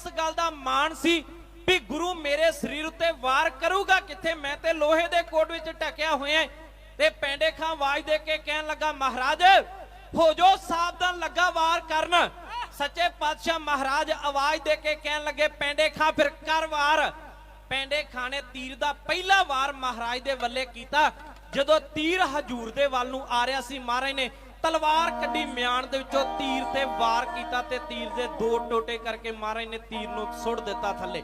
ਇਸ ਗੱਲ ਦਾ ਮਾਣ ਸੀ ਵੀ ਗੁਰੂ ਮੇਰੇ ਸਰੀਰ ਉੱਤੇ ਵਾਰ ਕਰੂਗਾ। ਕਿੱਥੇ ਮੈਂ ਤੇ ਲੋਹੇ ਦੇ ਕੋਟ ਵਿੱਚ ਟਕਿਆ ਹੋਇਆ ਤੇ ਪੈਂਡੇ ਖਾਂ ਆਵਾਜ਼ ਦੇ ਕੇ ਕਹਿਣ ਲੱਗਾ, ਮਹਾਰਾਜ, ਹੋ ਜੋ ਸਾਵਧਾਨ ਲੱਗਾ ਵਾਰ ਕਰਨ। ਸੱਚੇ ਪਾਤਸ਼ਾਹ ਮਹਾਰਾਜ ਆਵਾਜ਼ ਦੇ ਕੇ ਕਹਿਣ ਲੱਗੇ, ਪੈਂਡੇ ਖਾਂ ਫਿਰ ਕਰ ਵਾਰ। ਪੈਂਡੇ ਖਾਂ ਨੇ ਤੀਰ ਦਾ ਪਹਿਲਾ ਵਾਰ ਮਹਾਰਾਜ ਦੇ ਵੱਲੇ ਕੀਤਾ। ਜਦੋਂ ਤੀਰ ਹਜੂਰ ਦੇ ਵੱਲ ਨੂੰ ਆ ਰਿਹਾ ਸੀ, ਮਹਾਰਾਜ ਨੇ ਤਲਵਾਰ ਕੱਢੀ ਮਿਆਨ ਦੇ ਵਿੱਚੋਂ ਤੀਰ ਤੇ ਵਾਰ ਕੀਤਾ ਤੇ ਤੀਰ ਦੇ ਦੋ ਟੋਟੇ ਕਰਕੇ ਮਹਾਰਾਜ ਨੇ ਤੀਰ ਨੂੰ ਸੁੱਟ ਦਿੱਤਾ ਥੱਲੇ।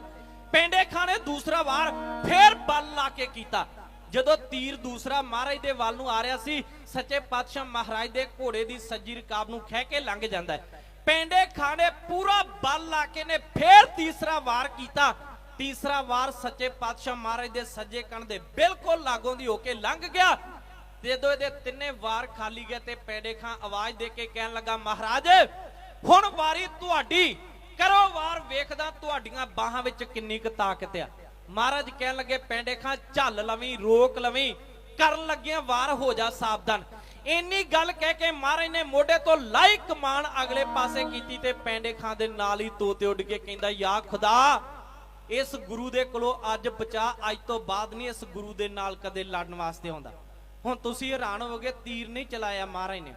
ਪੈਂਡੇ ਖਾਂ ਦੂਸਰਾ ਵਾਰ ਫੇਰ ਬਲ ਲਾ ਕੇ ਕੀਤਾ। ਜਦੋਂ ਤੀਰ ਦੂਸਰਾ ਮਹਾਰਾਜ ਦੇ ਵੱਲ ਨੂੰ ਆ ਰਿਹਾ ਸੀ, ਸੱਚੇ ਪਾਤਸ਼ਾਹ ਮਹਾਰਾਜ ਦੇ ਘੋੜੇ ਦੀ ਸੱਜੀ ਰਕਾਬ ਨੂੰ ਖਹਿ ਕੇ ਲੰਘ ਜਾਂਦਾ ਹੈ। ਪੈਂਡੇ ਖਾਂ ਨੇ ਪੂਰਾ ਬਲ ਲਾ ਕੇ ਨੇ ਫੇਰ ਤੀਸਰਾ ਵਾਰ ਕੀਤਾ। ਤੀਸਰਾ ਵਾਰ ਸੱਚੇ ਪਾਤਸ਼ਾਹ ਮਹਾਰਾਜ ਦੇ ਸੱਜੇ ਕੰਨ ਦੇ ਬਿਲਕੁਲ ਲਾਗੋਂ ਦੀ ਹੋ ਕੇ ਲੰਘ ਗਿਆ। ਤੇ ਜਦੋਂ ਇਹਦੇ ਤਿੰਨੇ ਵਾਰ ਖਾਲੀ ਗਏ ਤੇ ਪੈਂਡੇ ਖਾਂ ਆਵਾਜ਼ ਦੇ ਕੇ ਕਹਿਣ ਲੱਗਾ, ਮਹਾਰਾਜ, ਹੁਣ ਵਾਰੀ ਤੁਹਾਡੀ, ਕਰੋ ਵਾਰ ਵੇਖਦਾ ਤੁਹਾਡੀਆਂ ਬਾਹਾਂ ਵਿੱਚ ਕਿੰਨੀ ਕੁ ਤਾਕਤ ਆ। ਮਹਾਰਾਜ ਕਹਿਣ ਲੱਗੇ ਪੈਂਡੇ ਖਾਂ, ਝੱਲ ਲਵੀਂ, ਰੋਕ ਲਵੀਂ, ਕਰਨ ਲੱਗਿਆ ਵਾਰ ਹੋ ਜਾ ਸਾਵਧਾਨ। ਇੰਨੀ ਗੱਲ ਕਹਿ ਕੇ ਮਹਾਰਾਜ ਨੇ ਮੋਢੇ ਤੋਂ ਲਾਈ ਕਮਾਨ ਅਗਲੇ ਪਾਸੇ ਕੀਤੀ ਤੇ ਪੈਂਡੇ ਖਾਂ ਦੇ ਨਾਲ ਹੀ ਤੋਤੇ ਉੱਡ ਕੇ ਕਹਿੰਦਾ, ਯਾ ਖੁਦਾ, ਇਸ ਗੁਰੂ ਦੇ ਕੋਲੋਂ ਅੱਜ ਬਚਾ, ਅੱਜ ਤੋਂ ਬਾਅਦ ਨਹੀਂ ਇਸ ਗੁਰੂ ਦੇ ਨਾਲ ਕਦੇ ਲੜਨ ਵਾਸਤੇ ਆਉਂਦਾ। ਹੁਣ ਤੁਸੀਂ ਹੈਰਾਨ ਹੋਗੇ ਤੀਰ ਨਹੀਂ ਚਲਾਇਆ ਮਹਾਰਾਜ ਨੇ।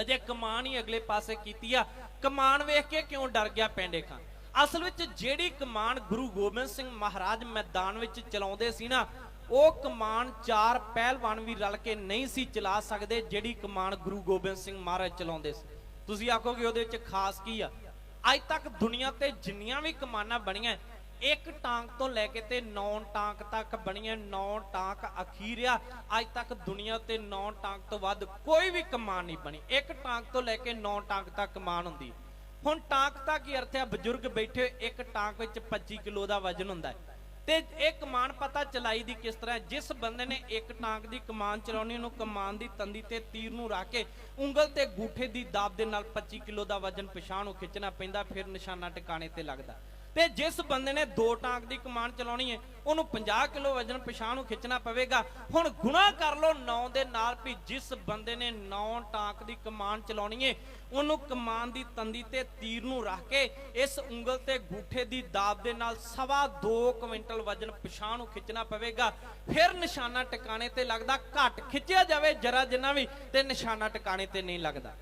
ਅਜੇ ਕਮਾਨ ਹੀ ਅਗਲੇ ਪਾਸੇ ਕੀਤੀ ਆ। ਕਮਾਨ ਵੇਖ ਕੇ ਕਿਉਂ ਡਰ ਗਿਆ ਪੈਂਡੇ ਖਾਂ ਅਸਲ ਵਿੱਚ ਜਿਹੜੀ ਕਮਾਨ ਗੁਰੂ ਗੋਬਿੰਦ ਸਿੰਘ ਮਹਾਰਾਜ ਮੈਦਾਨ ਵਿੱਚ ਚਲਾਉਂਦੇ ਸੀ ਨਾ, ਉਹ ਕਮਾਨ ਚਾਰ ਪਹਿਲਵਾਨ ਵੀ ਰਲ ਕੇ ਨਹੀਂ ਸੀ ਚਲਾ ਸਕਦੇ ਜਿਹੜੀ ਕਮਾਨ ਗੁਰੂ ਗੋਬਿੰਦ ਸਿੰਘ ਮਹਾਰਾਜ ਚਲਾਉਂਦੇ ਸੀ। ਤੁਸੀਂ ਆਖੋਗੇ ਉਹਦੇ ਵਿੱਚ ਖਾਸ ਕੀ ਆ? ਅੱਜ ਤੱਕ ਦੁਨੀਆ ਤੇ ਜਿੰਨੀਆਂ ਵੀ ਕਮਾਨਾਂ ਬਣੀਆਂ ਇੱਕ ਟਾਂਕ ਤੋਂ ਲੈ ਕੇ ਤੇ 9 ਟਾਂਕ ਤੱਕ ਬਣੀਆਂ 9 ਟਾਂਕ ਅਖੀਰ ਅੱਜ ਤੱਕ ਦੁਨੀਆ ਤੇ 9 ਟਾਂਕ ਤੋਂ ਵੱਧ ਕੋਈ ਵੀ ਕਮਾਨ ਨਹੀਂ ਬਣੀ। ਇੱਕ ਟਾਂਕ ਤੋਂ ਲੈ ਕੇ 9 ਟਾਂਕ ਤੱਕ ਕਮਾਨ ਹੁੰਦੀ। ਹੁਣ ਟਾਂਕ ਦਾ ਕੀ ਅਰਥ ਹੈ? ਬਜ਼ੁਰਗ ਬੈਠੇ ਹੋਏ, ਇੱਕ ਟਾਂਕ ਵਿੱਚ 25 ਕਿਲੋ ਦਾ ਵਜ਼ਨ ਹੁੰਦਾ ਹੈ। ਤੇ ਇਹ ਕਮਾਨ ਪਤਾ ਚਲਾਈ ਦੀ ਕਿਸ ਤਰ੍ਹਾਂ ਜਿਸ ਬੰਦੇ ਨੇ ਇੱਕ ਟਾਂਕ ਦੀ ਕਮਾਨ ਚਲਾਉਣੀ ਉਹਨੂੰ ਕਮਾਨ ਦੀ ਤੰਦੀ ਤੇ ਤੀਰ ਨੂੰ ਰੱਖ ਕੇ ਉਂਗਲ ਤੇ ਗੂਠੇ ਦੀ ਦਾਬ ਦੇ ਨਾਲ 25 ਕਿਲੋ ਦਾ ਵਜ਼ਨ ਪਿਛਾਂ ਨੂੰ ਖਿੱਚਣਾ ਪੈਂਦਾ ਫਿਰ ਨਿਸ਼ਾਨਾ ਟਿਕਾਣੇ ਤੇ ਲੱਗਦਾ। ਤੇ ਜਿਸ ਬੰਦੇ ਨੇ ਦੋ ਟਾਂਕ ਦੀ ਕਮਾਨ ਚਲਾਉਣੀ ਹੈ, ਉਹਨੂੰ 50 ਕਿਲੋ ਵਜ਼ਨ ਪਿਛਾਂ ਨੂੰ ਖਿੱਚਣਾ ਪਵੇਗਾ। ਹੁਣ ਗੁਣਾ ਕਰ ਲਓ 9 ਦੇ ਨਾਲ ਵੀ ਜਿਸ ਬੰਦੇ ਨੇ 9 ਟਾਂਕ ਦੀ ਕਮਾਨ ਚਲਾਉਣੀ ਹੈ, ਉਹਨੂੰ ਕਮਾਨ ਦੀ ਤੰਦੀ ਤੇ ਤੀਰ ਨੂੰ ਰੱਖ ਕੇ ਇਸ ਉਂਗਲ ਤੇ ਗੂਠੇ ਦੀ ਦਾਬ ਦੇ ਨਾਲ ਸਵਾ 2 ਕੁਇੰਟਲ ਵਜ਼ਨ ਪਿਛਾਂ ਨੂੰ ਖਿੱਚਣਾ ਪਵੇਗਾ। ਫਿਰ ਨਿਸ਼ਾਨਾ ਟਿਕਾਣੇ ਤੇ ਲੱਗਦਾ, ਘੱਟ ਖਿੱਚਿਆ ਜਾਵੇ ਜਰਾ ਜਿੰਨਾ ਵੀ, ਤੇ ਨਿਸ਼ਾਨਾ ਟਿਕਾਣੇ ਤੇ ਨਹੀਂ ਲੱਗਦਾ।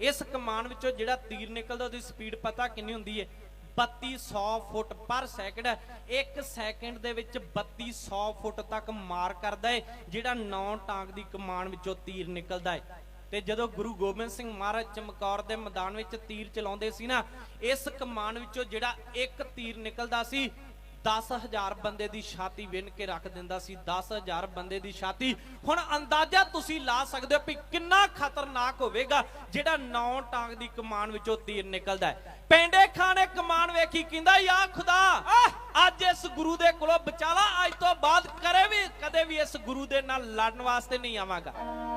ਇਸ ਕਮਾਨ ਵਿੱਚੋਂ ਜਿਹੜਾ ਤੀਰ ਨਿਕਲਦਾ, ਉਹਦੀ ਸਪੀਡ ਪਤਾ ਕਿੰਨੀ ਹੁੰਦੀ ਹੈ? 3200 ਫੁੱਟ ਪਰ ਸੈਕਿੰਡ, ਇੱਕ ਸੈਕਿੰਡ ਦੇ ਵਿੱਚ 3200 ਫੁੱਟ ਤੱਕ ਮਾਰ ਕਰਦਾ ਹੈ ਜਿਹੜਾ ਨੌ ਟਾਂਗ ਦੀ ਕਮਾਨ ਵਿੱਚੋਂ ਤੀਰ ਨਿਕਲਦਾ ਹੈ ਤੇ ਜਦੋਂ ਗੁਰੂ ਗੋਬਿੰਦ ਸਿੰਘ ਮਹਾਰਾਜ ਚਮਕੌਰ ਦੇ ਮੈਦਾਨ ਵਿੱਚ ਤੀਰ ਚਲਾਉਂਦੇ ਸੀ ਨਾ, ਇਸ ਕਮਾਨ ਵਿੱਚੋਂ ਜਿਹੜਾ ਇੱਕ ਤੀਰ ਨਿਕਲਦਾ ਸੀ 10000 ਬੰਦੇ ਦੀ ਛਾਤੀ ਵਿੰਨ ਕੇ ਰੱਖ ਦਿੰਦਾ ਸੀ 10000 ਬੰਦੇ ਦੀ ਛਾਤੀ। ਹੁਣ ਅੰਦਾਜ਼ਾ ਤੁਸੀਂ ਲਾ ਸਕਦੇ ਹੋ ਵੀ ਕਿੰਨਾ ਖਤਰਨਾਕ ਹੋਵੇਗਾ ਜਿਹੜਾ ਨੌ ਟਾਂਗ ਦੀ ਕਮਾਨ ਵਿੱਚੋਂ ਤੀਰ ਨਿਕਲਦਾ ਹੈ ਪੈਂਡੇ ਖਾਂ ਨੇ ਕਮਾਨ ਵੇਖੀ ਕਹਿੰਦਾ ਯਾ ਖੁਦਾ ਅੱਜ ਇਸ ਗੁਰੂ ਦੇ ਕੋਲੋਂ ਬਚਾ ਲਾ ਅੱਜ ਤੋਂ ਬਾਅਦ ਕਰੇ ਵੀ ਕਦੇ ਵੀ ਇਸ ਗੁਰੂ ਦੇ ਨਾਲ ਲੜਨ ਵਾਸਤੇ ਨਹੀਂ ਆਵਾਂਗਾ।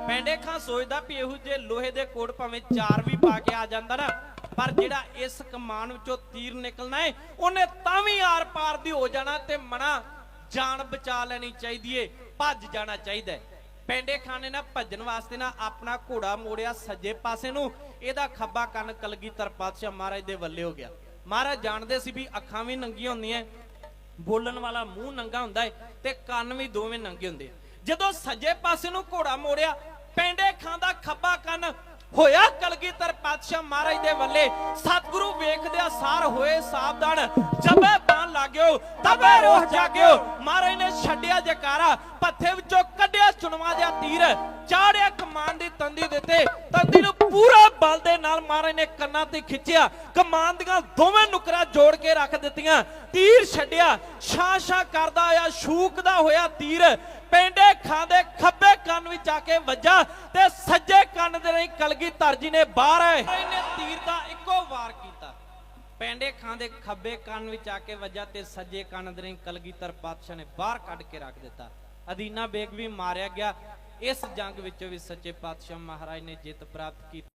ਪੈਂਡੇ ਖਾਂ ਸੋਚਦਾ ਵੀ ਇਹੋ ਜੇ ਲੋਹੇ ਦੇ ਕੋੜ ਭਾਵੇਂ ਚਾਰ ਵੀ ਪਾ ਕੇ ਆ ਜਾਂਦਾ ਨਾ ਪਰ ਜਿਹੜਾ ਇਸ ਕਮਾਨ ਵਿੱਚੋਂ ਤੀਰ ਨਿਕਲਣਾ ਹੈ ਉਹਨੇ ਤਾਂ ਵੀ ਆਰ ਪਾਰ ਦੀ ਹੋ ਜਾਣਾ ਤੇ ਮਨਾ ਜਾਨ ਬਚਾ ਲੈਣੀ ਚਾਹੀਦੀ ਏ ਭੱਜ ਜਾਣਾ ਚਾਹੀਦਾ ਹੈ ਪੈਂਡੇ ਖਾਨੇ ਨਾ ਭੱਜਣ ਵਾਸਤੇ ਨਾ ਆਪਣਾ ਘੋੜਾ ਮੋੜਿਆ ਸੱਜੇ ਪਾਸੇ ਨੂੰ। ਇਹਦਾ ਖੱਬਾ ਕੰਨ ਕਲਗੀਧਰ ਪਾਤਸ਼ਾਹ ਮਹਾਰਾਜ ਦੇ ਵੱਲੇ ਹੋ ਗਿਆ। ਮਹਾਰਾਜ ਜਾਣਦੇ ਸੀ ਵੀ ਅੱਖਾਂ ਵੀ ਨੰਗੀਆਂ ਹੁੰਦੀਆਂ ਬੋਲਣ ਵਾਲਾ ਮੂੰਹ ਨੰਗਾ ਹੁੰਦਾ ਹੈ ਤੇ ਕੰਨ ਵੀ ਦੋਵੇਂ ਨੰਗੇ ਹੁੰਦੇ ਜਦੋਂ ਸੱਜੇ ਪਾਸੇ ਨੂੰ ਘੋੜਾ ਮੋੜਿਆ, ਪੈਂਡੇ ਖਾਂ ਦਾ ਖੱਬਾ ਕੰਨ ਹੋਇਆ ਕਲਗੀਧਰ ਪਾਤਸ਼ਾਹ ਮਹਾਰਾਜ ਦੇ ਵੱਲੇ। ਸਤਿਗੁਰੂ ਵੇਖਦਿਆ ਸਾਰ ਹੋਏ ਸਾਵਧਾਨ। ਜਬੇ ਬਾਣ ਲਾਗਿਓ ਤਬੇ ਰੋਹ ਜਾਗਿਓ। ਮਹਾਰਾਜ ਨੇ ਛੱਡਿਆ ਜਕਾਰਾ, ਪੱਥੇ ਵਿੱਚੋਂ ਕੱਢਿਆ ਚੁਣਵਾ ਜਿਹਾ ਤੀਰ। ਚਾੜਿਆ ਕਮਾਨ ਦੀ ਤੰਦੀ ਦਿੱਤੇ ਤੰਦੀ ਨੂੰ ਪੂਰਾ ਬਲ ਦੇ ਨਾਲ ਮਹਾਰਾਜ ਨੇ ਕੰਨਾਂ ਤੇ ਖਿੱਚਿਆ। ਕਮਾਨ ਦੀਆਂ ਦੋਵੇਂ ਨੁਕਰਾਂ ਜੋੜ ਕੇ ਰੱਖ ਦਿੱਤੀਆਂ। ਤੀਰ ਛੱਡਿਆ, ਛਾਂ ਛਾਂ ਕਰਦਾ ਹੋਇਆ ਸ਼ੂਕਦਾ ਹੋਇਆ ਤੀਰ। ਪੈਂਡੇ ਖਾਂਦੇ ਖੱਬੇ ਕੰਨ ਵਿੱਚ ਆ ਕੇ ਵੱਜਾ ਤੇ ਸੱਜੇ ਕੰਨ ਦੇ ਨਹੀਂ ਕਲਗੀਧਰ ਜੀ ਨੇ ਬਾਹਰ ਆਏ। ਇਹਨੇ ਤੀਰ ਦਾ ਇੱਕੋ ਵਾਰ ਕੀਤਾ। ਪੈਂਡੇ ਖਾਂ ਦੇ ਖੱਬੇ ਕੰਨ ਵਿੱਚ ਆ ਕੇ ਵੱਜਾ ਤੇ ਸੱਜੇ ਕੰਨ ਦੇ ਨਹੀਂ ਕਲਗੀਧਰ ਪਾਤਸ਼ਾਹ ਨੇ ਬਾਹਰ ਕੱਢ ਕੇ ਰੱਖ ਦਿੱਤਾ। ਅਦੀਨਾ ਬੇਗ ਵੀ ਮਾਰਿਆ ਗਿਆ। ਇਸ ਜੰਗ ਵਿੱਚੋਂ ਵੀ ਸੱਚੇ ਪਾਤਸ਼ਾਹ ਮਹਾਰਾਜ ਨੇ ਜਿੱਤ ਪ੍ਰਾਪਤ ਕੀਤੀ।